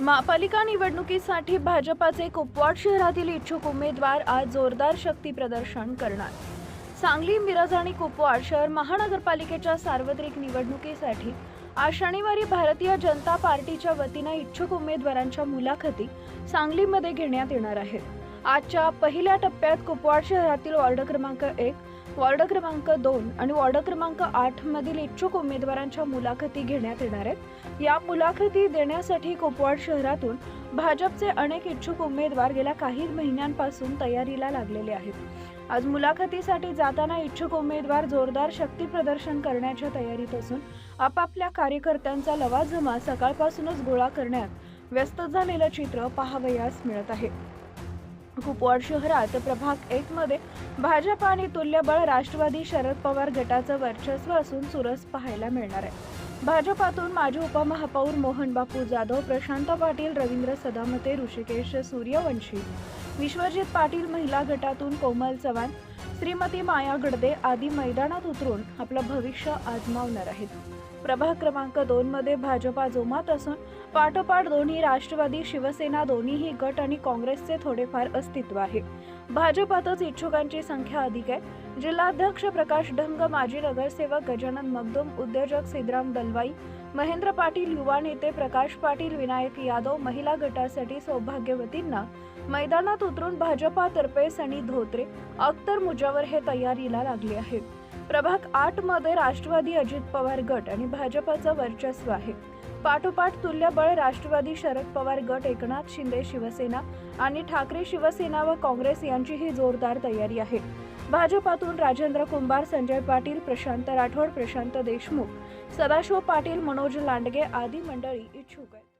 महापालिका निवडणुकीसाठी भाजपाचे कुपवाड शहरातील इच्छुक उमेदवार आज जोरदार शक्ती प्रदर्शन करणार. सांगली मिरज आणि कुपवाड शहर महानगरपालिकेच्या सार्वत्रिक निवडणुकीसाठी आज शनिवारी भारतीय जनता पार्टीच्या वतीनं इच्छुक उमेदवारांच्या मुलाखती सांगलीमध्ये घेण्यात येणार आहेत. आजच्या पहिल्या टप्प्यात कुपवाड शहरातील वॉर्ड क्रमांक एक वॉर्ड क्रमांक दोन आणि वॉर्ड क्रमांक आठ मधील इच्छुक उमेदवारांच्या मुलाखती घेण्यात येणार आहेत. या मुलाखती देण्यासाठी कुपवाड शहरातून भाजपचे अनेक इच्छुक उमेदवार गेल्या काही महिन्यांपासून तयारीला लागलेले आहेत. आज मुलाखतीसाठी जाताना इच्छुक उमेदवार जोरदार शक्ती प्रदर्शन करण्याच्या तयारीत असून आपापल्या कार्यकर्त्यांचा लवाजमा सकाळपासूनच गोळा करण्यात व्यस्त झालेलं चित्र पाहावयास मिळत आहे. कुपवाड शहरात प्रभाग एक मध्ये भाजप आणि तुल्यबळ राष्ट्रवादी शरद पवार गटाचं वर्चस्व असून चुरस पाहायला मिळणार आहे. भाजपातून माजी उपमहापौर मोहन बापू जाधव प्रशांत पाटील रवींद्र सदामते ऋषिकेश सूर्यवंशी विश्वजित पाटील महिला गटातून कोमल चव्हाण श्रीमती माया गडदे आदी मैदानात उतरून आपलं भविष्य आजमावणार आहेत. प्रभाग क्रमांक दोन मध्ये भाजपा जोमात असून पाठोपाठ दोन्ही राष्ट्रवादी शिवसेना दोन्हीही गट आणि काँग्रेसचे थोडेफार अस्तित्व आहे. भाजपातच इच्छुकांची संख्या अधिक आहे. जिल्हाध्यक्ष प्रकाश ढंग माजी नगरसेवक गजानन मगदुम उद्योजक सिद्धराम दलवाई महेंद्र पाटील युवा नेते प्रकाश पाटील विनायक यादव महिला गटासाठी सौभाग्यवतींना मैदानात उतरून भाजपातर्फे सनी धोत्रे अख्तर मुजावर हे तयारीला लागले आहेत प्रभाग आठमध्ये राष्ट्रवादी अजित पवार गट आणि भाजपाचं वर्चस्व आहे. पाठोपाठ तुल्यबळ राष्ट्रवादी शरद पवार गट एकनाथ शिंदे शिवसेना आणि ठाकरे शिवसेना व काँग्रेस यांचीही जोरदार तयारी आहे. भाजपातून राजेंद्र कुंभार संजय पाटील प्रशांत राठोड प्रशांत देशमुख सदाशिव पाटील मनोज लांडगे आदी मंडळी इच्छुक आहेत.